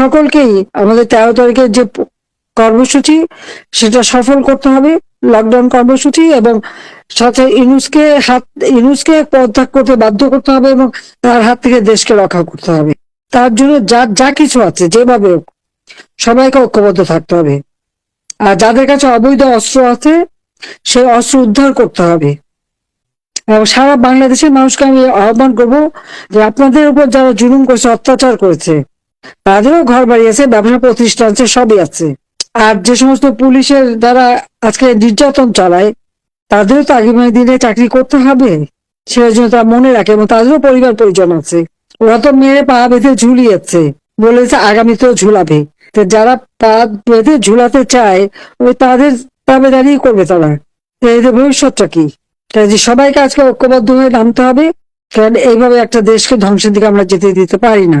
সকলকেই আমাদের তেরো তারিখের যে কর্মসূচি, সেটা সফল করতে হবে লকডাউন কর্মসূচি এবং সাথে ইনুসকে হাত, ইনুসকে পদত্যাগ করতে বাধ্য করতে হবে এবং তার হাত থেকে দেশকে রক্ষা করতে হবে। তার জন্য যা যা কিছু আছে, যেভাবে সবাইকে ঐক্যবদ্ধ থাকতে হবে। আর যাদের কাছে অবৈধ অস্ত্র আছে, সেই অস্ত্র উদ্ধার করতে হবে। এবং সারা বাংলাদেশের মানুষকে আমি আহ্বান করব যে আপনাদের উপর যারা জুলুম করেছে, অত্যাচার করেছে তাদেরও ঘর বাড়ি আছে, ব্যবসা প্রতিষ্ঠান আছে, সবই আছে। আর যে সমস্ত পুলিশের যারা আজকে নির্যাতন চালায়, তাদেরও তো আগামী দিনে চাকরি করতে হবে। সেটার জন্য তারা মনে রাখে এবং তাদেরও পরিবার পরিজন আছে। ওরা তো মেরে পা বেঁধে ঝুলিয়েছে, বলেছে আগামীতেও ঝুলাবে। তো যারা পা বেঁধে ঝুলাতে চায়, ওই তাদের দাবিদারি করবে তারা। এদের ভবিষ্যৎটা কি? যে সবাইকে আজকে ঐক্যবদ্ধ হয়ে নামতে হবে, কারণ এইভাবে একটা দেশকে ধ্বংসের দিকে আমরা যেতে দিতে পারি না।